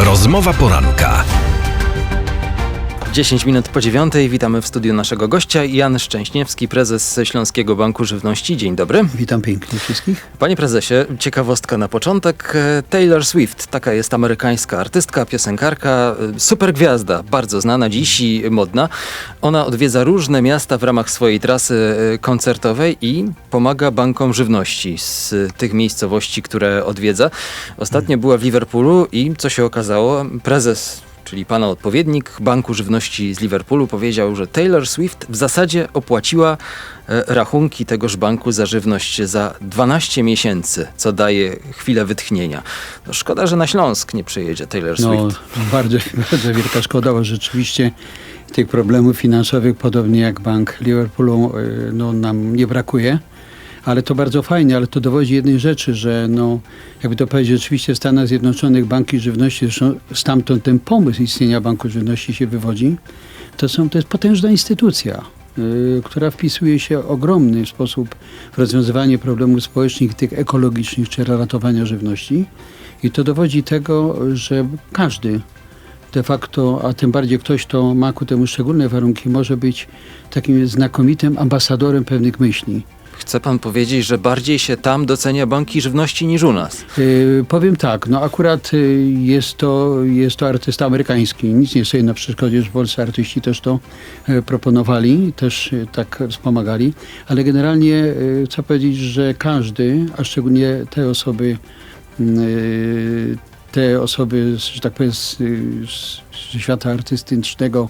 Rozmowa poranka. 10 minut po dziewiątej witamy w studiu naszego gościa Jan Szczęśniewski, prezes Śląskiego Banku Żywności. Dzień dobry. Witam pięknie wszystkich. Panie prezesie, ciekawostka na początek. E, Taylor Swift, taka jest amerykańska artystka, piosenkarka, e, super gwiazda, bardzo znana dziś i modna. Ona odwiedza różne miasta w ramach swojej trasy e, koncertowej i pomaga bankom żywności z tych miejscowości, które odwiedza. Ostatnio była w Liverpoolu i co się okazało, prezes czyli pana odpowiednik Banku Żywności z Liverpoolu powiedział, że Taylor Swift w zasadzie opłaciła e, rachunki tegoż banku za żywność za 12 miesięcy, co daje chwilę wytchnienia. No szkoda, że na Śląsk nie przyjedzie Taylor No, Swift. bardzo, bardzo wielka szkoda, bo rzeczywiście tych problemów finansowych, podobnie jak Bank Liverpoolu, y, no, nam nie brakuje. Ale to bardzo fajnie, ale to dowodzi jednej rzeczy, że no, jakby to powiedzieć, rzeczywiście w Stanach Zjednoczonych banki żywności, zresztą stamtąd ten pomysł istnienia Banku Żywności się wywodzi, to, są, to jest potężna instytucja, y, która wpisuje się w ogromny sposób w rozwiązywanie problemów społecznych, tych ekologicznych czy ratowania żywności. I to dowodzi tego, że każdy de facto, a tym bardziej ktoś, kto ma ku temu szczególne warunki, może być takim znakomitym ambasadorem pewnych myśli. Chce pan powiedzieć, że bardziej się tam docenia banki żywności niż u nas? Yy, powiem tak, no akurat yy, jest to, jest to artysta amerykański. Nic nie stoi na przeszkodzie, że polscy artyści też to yy, proponowali, też yy, tak wspomagali, ale generalnie yy, chcę powiedzieć, że każdy, a szczególnie te osoby, yy, te osoby, że tak powiem, z, z, świata artystycznego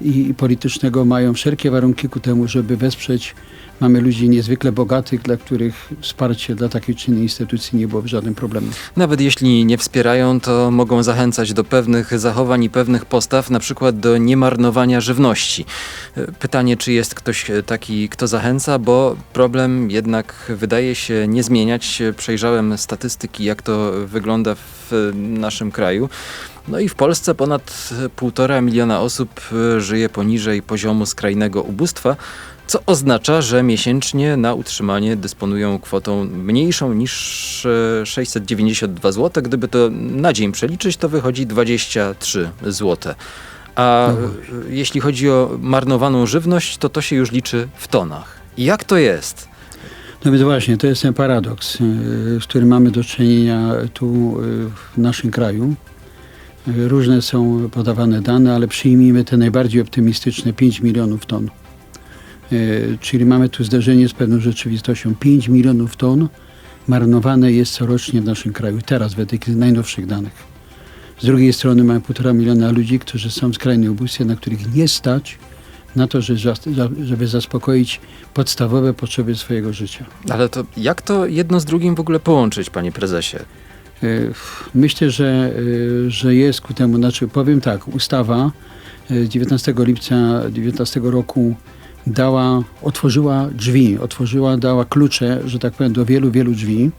i politycznego mają wszelkie warunki ku temu, żeby wesprzeć Mamy ludzi niezwykle bogatych, dla których wsparcie dla takiej czy innej instytucji nie byłoby żadnym problemem. Nawet jeśli nie wspierają, to mogą zachęcać do pewnych zachowań i pewnych postaw, na przykład do niemarnowania żywności. Pytanie, czy jest ktoś taki, kto zachęca, bo problem jednak wydaje się nie zmieniać. Przejrzałem statystyki, jak to wygląda w naszym kraju. No i w Polsce ponad półtora miliona osób żyje poniżej poziomu skrajnego ubóstwa co oznacza, że miesięcznie na utrzymanie dysponują kwotą mniejszą niż e, 692 zł. Gdyby to na dzień przeliczyć, to wychodzi 23 zł. A No e, jeśli chodzi o marnowaną żywność, to to się już liczy w tonach. I jak to jest? No więc właśnie, to jest ten paradoks, yy, z którym mamy do czynienia tu w naszym kraju. Różne są podawane dane, ale przyjmijmy te najbardziej optymistyczne 5 milionów ton. Yy, Czyli mamy tu zderzenie z pewną rzeczywistością. 5 milionów ton marnowane jest corocznie w naszym kraju, teraz według tych najnowszych danych. Z drugiej strony mamy półtora miliona ludzi, którzy są w skrajnej ubóstwie, na których nie stać na to, że- żeby zaspokoić podstawowe potrzeby swojego życia. Ale to jak to jedno z drugim w ogóle połączyć, panie prezesie? Y, Myślę, że, y, że jest ku temu, znaczy powiem tak, ustawa y, 19 lipca 19 roku dała, otworzyła drzwi, otworzyła, dała klucze, że tak powiem, do wielu, wielu drzwi,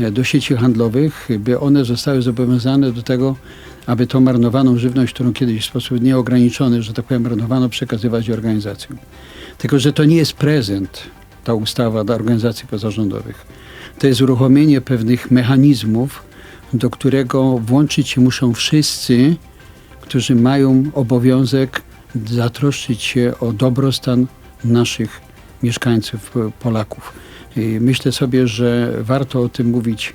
y, do sieci handlowych, by one zostały zobowiązane do tego, aby tą marnowaną żywność, którą kiedyś w sposób nieograniczony, że tak powiem, marnowano, przekazywać organizacjom. Tylko, że to nie jest prezent, ta ustawa dla organizacji pozarządowych. To jest uruchomienie pewnych mechanizmów, do którego włączyć się muszą wszyscy, którzy mają obowiązek zatroszczyć się o dobrostan naszych mieszkańców, e, Polaków. I Myślę sobie, że warto o tym mówić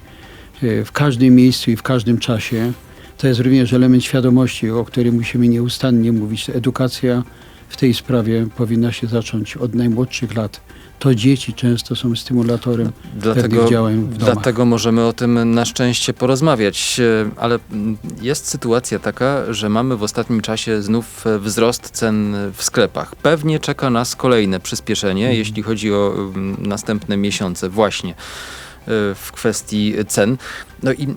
e, w każdym miejscu i w każdym czasie. To jest również element świadomości, o którym musimy nieustannie mówić. Edukacja w tej sprawie powinna się zacząć od najmłodszych lat. To dzieci często są stymulatorem Dlatego, działań w domach. dlatego możemy o tym na szczęście porozmawiać, E, ale jest sytuacja taka, że mamy w ostatnim czasie znów e, wzrost cen w sklepach. Pewnie czeka nas kolejne przyspieszenie, Mhm. jeśli chodzi o następne miesiące właśnie e, w kwestii cen. No i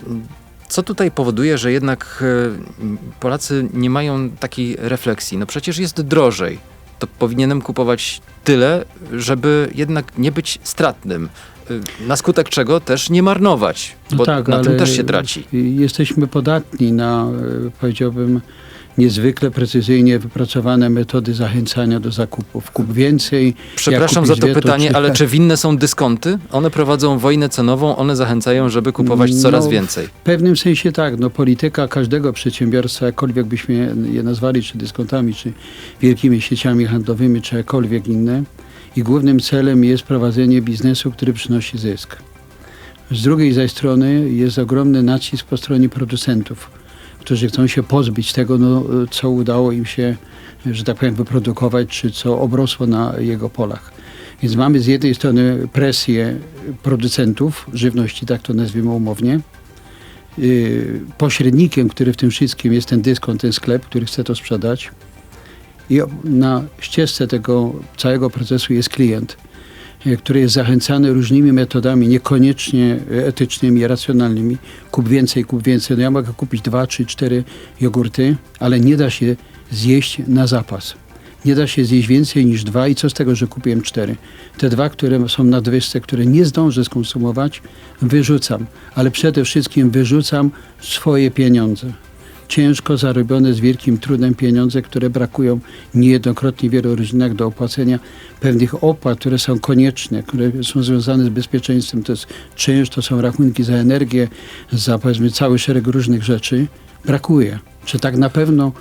co tutaj powoduje, że jednak e, Polacy nie mają takiej refleksji? No przecież jest drożej. To powinienem kupować tyle, żeby jednak nie być stratnym. Y, Na skutek czego też nie marnować, No bo tak, na tym też się traci. Jesteśmy podatni na, e, powiedziałbym, niezwykle precyzyjnie wypracowane metody zachęcania do zakupów. Kup więcej. Przepraszam za to dwie, pytanie, trzy- ale czy winne są dyskonty? One prowadzą wojnę cenową, one zachęcają, żeby kupować coraz No, więcej. W pewnym sensie tak, no polityka każdego przedsiębiorstwa, jakkolwiek byśmy je nazwali, czy dyskontami, czy wielkimi sieciami handlowymi, czy jakkolwiek inne, i głównym celem jest prowadzenie biznesu, który przynosi zysk. Z drugiej zaś strony jest ogromny nacisk po stronie producentów, którzy chcą się pozbyć tego, no, co udało im się, że tak powiem, wyprodukować, czy co obrosło na jego polach. Więc mamy z jednej strony presję producentów żywności, tak to nazwijmy umownie, Yy, pośrednikiem, który w tym wszystkim jest ten dyskont, ten sklep, który chce to sprzedać. I na ścieżce tego całego procesu jest klient, który jest zachęcany różnymi metodami, niekoniecznie etycznymi, racjonalnymi. Kup więcej, kup więcej. No ja mogę kupić dwa, trzy, cztery jogurty, ale nie da się zjeść na zapas. Nie da się zjeść więcej niż dwa i co z tego, że kupiłem cztery. Te dwa, które są na nadwyżce, które nie zdążę skonsumować, wyrzucam. Ale przede wszystkim wyrzucam swoje pieniądze. Ciężko zarobione z wielkim trudem pieniądze, które brakują niejednokrotnie w wielu rodzinach do opłacenia pewnych opłat, które są konieczne, które są związane z bezpieczeństwem. To jest czynsz, to są rachunki za energię, za powiedzmy cały szereg różnych rzeczy. Brakuje. Czy tak na pewno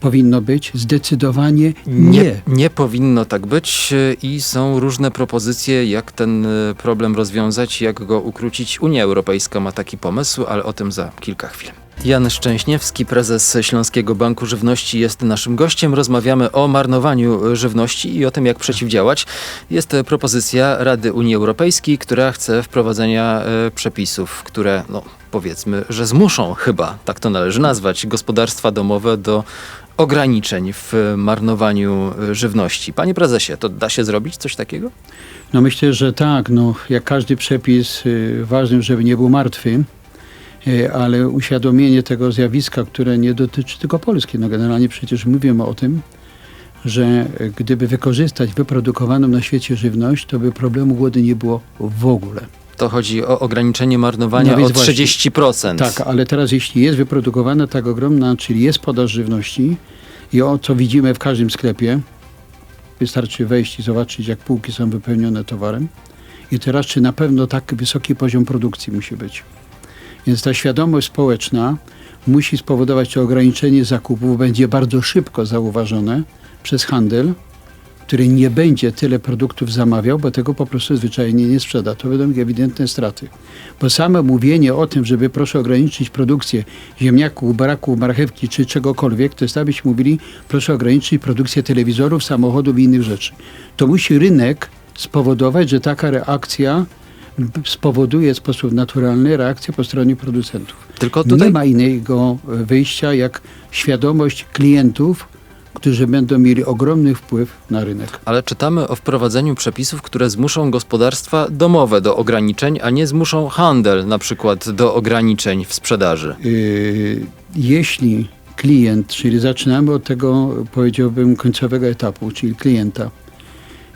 powinno być? Zdecydowanie nie. Nie, nie powinno tak być e, i są różne propozycje, jak ten e, problem rozwiązać, jak go ukrócić. Unia Europejska ma taki pomysł, ale o tym za kilka chwil. Jan Szczęśniewski, prezes Śląskiego Banku Żywności jest naszym gościem. Rozmawiamy o marnowaniu żywności i o tym, jak przeciwdziałać. Jest propozycja Rady Unii Europejskiej, która chce wprowadzenia e, przepisów, które, no powiedzmy, że zmuszą chyba, tak to należy nazwać, gospodarstwa domowe do ograniczeń w marnowaniu e, żywności. Panie prezesie, to da się zrobić coś takiego? No myślę, że tak. No, jak każdy przepis, y, ważnym, żeby nie był martwy, ale uświadomienie tego zjawiska, które nie dotyczy tylko Polski. No generalnie przecież mówimy o tym, że gdyby wykorzystać wyprodukowaną na świecie żywność, to by problemu głody nie było w ogóle. To chodzi o ograniczenie marnowania No o właśnie. 30%. Tak, ale teraz jeśli jest wyprodukowana tak ogromna, czyli jest podaż żywności i o co widzimy w każdym sklepie, wystarczy wejść i zobaczyć, jak półki są wypełnione towarem. I teraz, czy na pewno tak wysoki poziom produkcji musi być. Więc ta świadomość społeczna musi spowodować, że ograniczenie zakupów będzie bardzo szybko zauważone przez handel, który nie będzie tyle produktów zamawiał, bo tego po prostu zwyczajnie nie sprzeda. To będą ewidentne straty. Bo same mówienie o tym, żeby proszę ograniczyć produkcję ziemniaków, baraków, marchewki czy czegokolwiek, to jest tak, byśmy mówili, proszę ograniczyć produkcję telewizorów, samochodów i innych rzeczy. To musi rynek spowodować, że taka reakcja spowoduje w sposób naturalny reakcję po stronie producentów. Tylko tutaj Nie ma innego wyjścia jak świadomość klientów, którzy będą mieli ogromny wpływ na rynek. Ale czytamy o wprowadzeniu przepisów, które zmuszą gospodarstwa domowe do ograniczeń, a nie zmuszą handel na przykład do ograniczeń w sprzedaży. Yy, jeśli klient, czyli zaczynamy od tego, powiedziałbym, końcowego etapu, czyli klienta,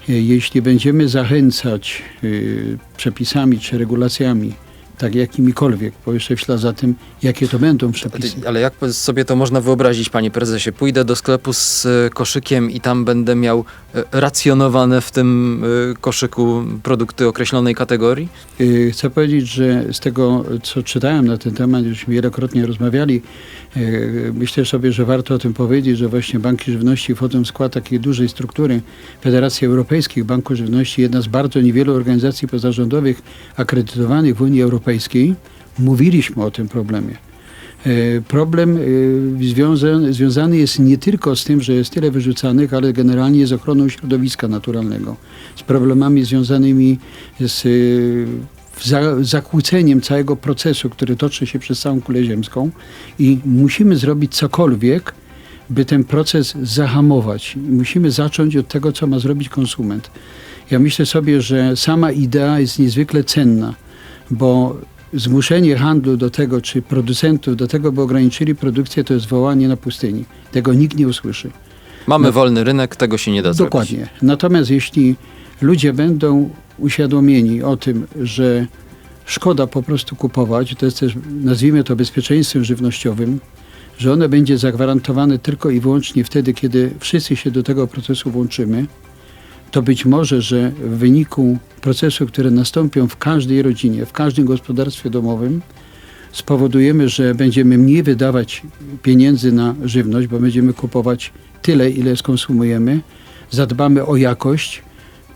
jeśli będziemy zachęcać yy, przepisami czy regulacjami, tak jakimikolwiek, bo jeszcze w ślad za tym, jakie to będą przepisy. Ale jak sobie to można wyobrazić, panie prezesie? Pójdę do sklepu z e, koszykiem i tam będę miał e, racjonowane w tym e, koszyku produkty określonej kategorii? Chcę powiedzieć, że z tego, co czytałem na ten temat, już wielokrotnie rozmawiali, myślę sobie, że warto o tym powiedzieć, że właśnie banki żywności wchodzą w skład takiej dużej struktury Federacji Europejskich Banków Żywności, jedna z bardzo niewielu organizacji pozarządowych akredytowanych w Unii Europejskiej. Mówiliśmy o tym problemie. Yy, Problem yy, związany, związany jest nie tylko z tym, że jest tyle wyrzucanych, ale generalnie z ochroną środowiska naturalnego, z problemami związanymi z za, zakłóceniem całego procesu, który toczy się przez całą kulę ziemską i musimy zrobić cokolwiek, by ten proces zahamować. Musimy zacząć od tego, co ma zrobić konsument. Ja myślę sobie, że sama idea jest niezwykle cenna, bo zmuszenie handlu do tego, czy producentów do tego, by ograniczyli produkcję, to jest wołanie na pustyni. Tego nikt nie usłyszy. Mamy No. wolny rynek, tego się nie da zrobić. Dokładnie. Natomiast jeśli ludzie będą uświadomieni o tym, że szkoda po prostu kupować, to jest też, nazwijmy to bezpieczeństwem żywnościowym, że ono będzie zagwarantowane tylko i wyłącznie wtedy, kiedy wszyscy się do tego procesu włączymy, to być może, że w wyniku procesów, które nastąpią w każdej rodzinie, w każdym gospodarstwie domowym, spowodujemy, że będziemy mniej wydawać pieniędzy na żywność, bo będziemy kupować tyle, ile skonsumujemy, zadbamy o jakość.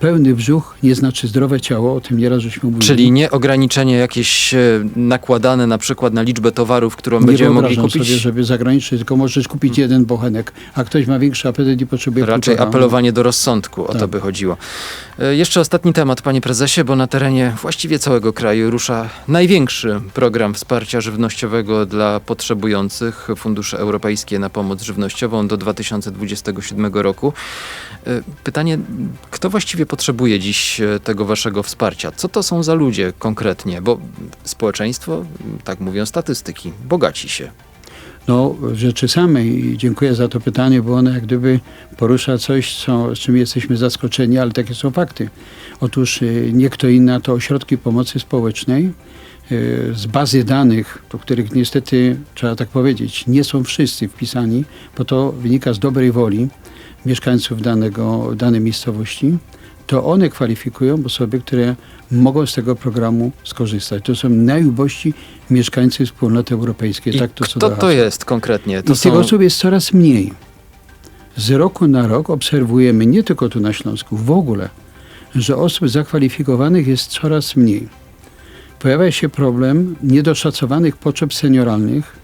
Pełny brzuch nie znaczy zdrowe ciało, o tym nieraz żeśmy mówili. Czyli nie ograniczenie jakieś e, nakładane na przykład na liczbę towarów, którą nie będziemy mogli kupić. sobie, żeby zagraniczyć, tylko możesz kupić jeden bochenek, a ktoś ma większy apetyt i potrzebuje Raczej półtora. apelowanie do rozsądku, o to Tak. by chodziło. E, Jeszcze ostatni temat, panie prezesie, bo na terenie właściwie całego kraju rusza największy program wsparcia żywnościowego dla potrzebujących, fundusze europejskie na pomoc żywnościową do 2027 roku. E, Pytanie, kto właściwie potrzebuje dziś e, tego waszego wsparcia? Co to są za ludzie konkretnie? Bo społeczeństwo, tak mówią statystyki, bogaci się. No, w rzeczy samej dziękuję za to pytanie, bo ono jak gdyby porusza coś, co, z czym jesteśmy zaskoczeni, ale takie są fakty. Otóż y, nie kto inny, a to ośrodki pomocy społecznej y, z bazy danych, do których niestety, trzeba tak powiedzieć, nie są wszyscy wpisani, bo to wynika z dobrej woli mieszkańców danego, danej miejscowości, to one kwalifikują osoby, które mogą z tego programu skorzystać. To są najubożsi mieszkańcy wspólnoty europejskiej. I tak to kto to jest konkretnie? To I z tych osób jest coraz mniej. Z roku na rok obserwujemy, nie tylko tu na Śląsku, w ogóle, że osób zakwalifikowanych jest coraz mniej. Pojawia się problem niedoszacowanych potrzeb senioralnych,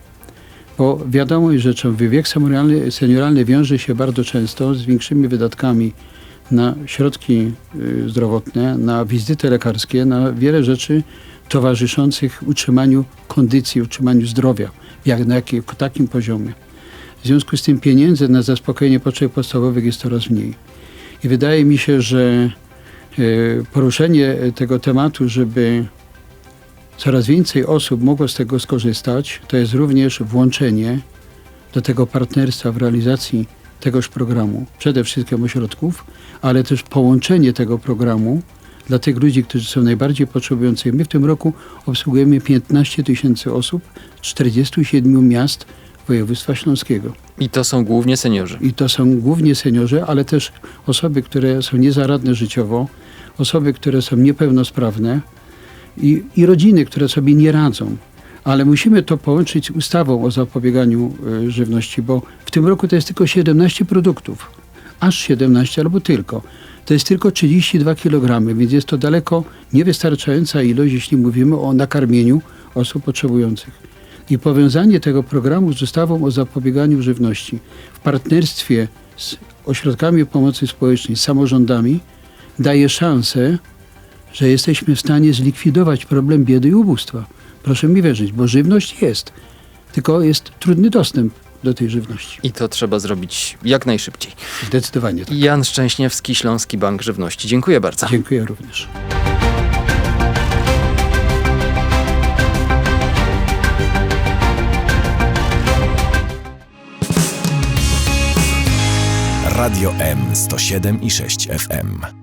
bo wiadomo rzeczą, wiek senioralny, senioralny wiąże się bardzo często z większymi wydatkami na środki y, zdrowotne, na wizyty lekarskie, na wiele rzeczy towarzyszących utrzymaniu kondycji, utrzymaniu zdrowia, jak na jakim, takim poziomie. W związku z tym pieniędzy na zaspokojenie potrzeb podstawowych jest coraz mniej. I wydaje mi się, że y, poruszenie tego tematu, żeby coraz więcej osób mogło z tego skorzystać, to jest również włączenie do tego partnerstwa w realizacji tegoż programu, przede wszystkim ośrodków, ale też połączenie tego programu dla tych ludzi, którzy są najbardziej potrzebujący. My w tym roku obsługujemy 15 tysięcy osób z 47 miast województwa śląskiego. I to są głównie seniorzy. I to są głównie seniorzy, ale też osoby, które są niezaradne życiowo, osoby, które są niepełnosprawne i, i rodziny, które sobie nie radzą. Ale musimy to połączyć z ustawą o zapobieganiu y, żywności, bo w tym roku to jest tylko 17 produktów. Aż 17 albo tylko. To jest tylko 32 kg, więc jest to daleko niewystarczająca ilość, jeśli mówimy o nakarmieniu osób potrzebujących. I powiązanie tego programu z ustawą o zapobieganiu żywności w partnerstwie z ośrodkami pomocy społecznej, z samorządami daje szansę, że jesteśmy w stanie zlikwidować problem biedy i ubóstwa. Proszę mi wierzyć, bo żywność jest, tylko jest trudny dostęp do tej żywności. I to trzeba zrobić jak najszybciej. Zdecydowanie tak. Jan Szczęśniewski, Śląski Bank Żywności. Dziękuję bardzo. Dziękuję również. Radio M 107 i 6 FM.